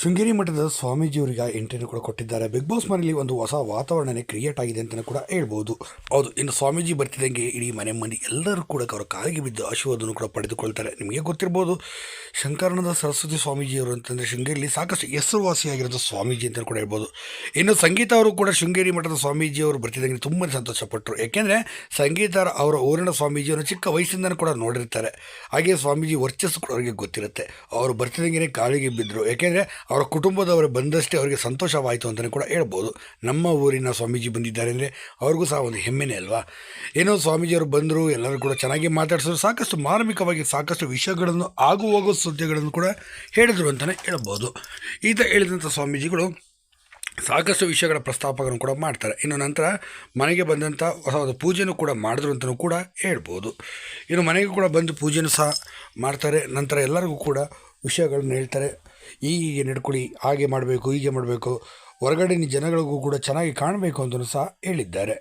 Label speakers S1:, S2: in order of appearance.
S1: ಶೃಂಗೇರಿ ಮಠದ ಸ್ವಾಮೀಜಿಯವರಿಗೆ ಎಂಟ್ರಿನ ಕೂಡ ಕೊಟ್ಟಿದ್ದಾರೆ. ಬಿಗ್ ಬಾಸ್ ಮನೆಯಲ್ಲಿ ಒಂದು ಹೊಸ ವಾತಾವರಣನೇ ಕ್ರಿಯೇಟ್ ಆಗಿದೆ ಅಂತಲೂ ಕೂಡ ಹೇಳ್ಬೋದು. ಹೌದು, ಇನ್ನು ಸ್ವಾಮೀಜಿ ಬರ್ತಿದ್ದಂಗೆ ಇಡೀ ಮನೆ ಮಂದಿ ಎಲ್ಲರೂ ಕೂಡ ಅವರ ಕಾಲಿಗೆ ಬಿದ್ದು ಆಶೀರ್ವಾದವನ್ನು ಕೂಡ ಪಡೆದುಕೊಳ್ತಾರೆ. ನಿಮಗೆ ಗೊತ್ತಿರ್ಬೋದು, ಶಂಕರಾನಂದ ಸರಸ್ವತಿ ಸ್ವಾಮೀಜಿಯವರು ಅಂತಂದರೆ ಶೃಂಗೇರಿಯಲ್ಲಿ ಸಾಕಷ್ಟು ಹೆಸರುವಾಸಿಯಾಗಿರೋದು ಸ್ವಾಮೀಜಿ ಅಂತಲೂ ಕೂಡ ಹೇಳ್ಬೋದು. ಇನ್ನು ಸಂಗೀತ ಅವರು ಕೂಡ ಶೃಂಗೇರಿ ಮಠದ ಸ್ವಾಮೀಜಿಯವರು ಬರ್ತಿದ್ದಂಗೆ ತುಂಬ ಸಂತೋಷಪಟ್ಟರು. ಯಾಕೆಂದರೆ ಸಂಗೀತ ಅವರ ಊರಿನ ಸ್ವಾಮೀಜಿಯನ್ನು ಚಿಕ್ಕ ವಯಸ್ಸಿಂದನೂ ಕೂಡ ನೋಡಿರ್ತಾರೆ. ಹಾಗೆ ಸ್ವಾಮೀಜಿ ವರ್ಚಸ್ಸು ಕೂಡ ಅವರಿಗೆ ಗೊತ್ತಿರುತ್ತೆ. ಅವರು ಬರ್ತಿದ್ದಂಗೆ ಕಾಲಿಗೆ ಬಿದ್ದರು. ಯಾಕೆಂದರೆ ಅವರ ಕುಟುಂಬದವರು ಬಂದಷ್ಟೇ ಅವರಿಗೆ ಸಂತೋಷವಾಯಿತು ಅಂತಲೇ ಕೂಡ ಹೇಳ್ಬೋದು. ನಮ್ಮ ಊರಿನ ಸ್ವಾಮೀಜಿ ಬಂದಿದ್ದಾರೆ ಅಂದರೆ ಅವ್ರಿಗೂ ಸಹ ಒಂದು ಹೆಮ್ಮೆನೇ ಅಲ್ವಾ? ಏನೋ ಸ್ವಾಮೀಜಿಯವರು ಬಂದರು, ಎಲ್ಲರೂ ಕೂಡ ಚೆನ್ನಾಗಿ ಮಾತಾಡಿಸಿದ್ರು, ಸಾಕಷ್ಟು ಮಾರ್ಮಿಕವಾಗಿ ಸಾಕಷ್ಟು ವಿಷಯಗಳನ್ನು ಆಗು ಹೋಗೋ ಸುದ್ದಿಗಳನ್ನು ಕೂಡ ಹೇಳಿದರು ಅಂತಲೇ ಹೇಳ್ಬೋದು. ಈತ ಹೇಳಿದಂಥ ಸ್ವಾಮೀಜಿಗಳು ಸಾಕಷ್ಟು ವಿಷಯಗಳ ಪ್ರಸ್ತಾಪಗಳನ್ನು ಕೂಡ ಮಾಡ್ತಾರೆ. ಇನ್ನು ನಂತರ ಮನೆಗೆ ಬಂದಂಥ ಹೊಸ ಒಂದು ಪೂಜೆನೂ ಕೂಡ ಮಾಡಿದ್ರು ಅಂತಲೂ ಕೂಡ ಹೇಳ್ಬೋದು. ಇನ್ನು ಮನೆಗೆ ಕೂಡ ಬಂದು ಪೂಜೆನೂ ಸಹ ಮಾಡ್ತಾರೆ. ನಂತರ ಎಲ್ಲರಿಗೂ ಕೂಡ ವಿಷಯಗಳನ್ನ ಹೇಳ್ತಾರೆ. ಹೀಗೆ ನಡ್ಕೊಳ್ಳಿ ಹಾಗೆ ಮಾಡಬೇಕು ಹೀಗೆ ಮಾಡಬೇಕು. ಹೊರಗಡೆ ಜನಗಳಿಗೂ ಕೂಡ ಚೆನ್ನಾಗಿ ಕಾಣಬೇಕು ಅಂತಲೂ ಸಹ ಹೇಳಿದ್ದಾರೆ.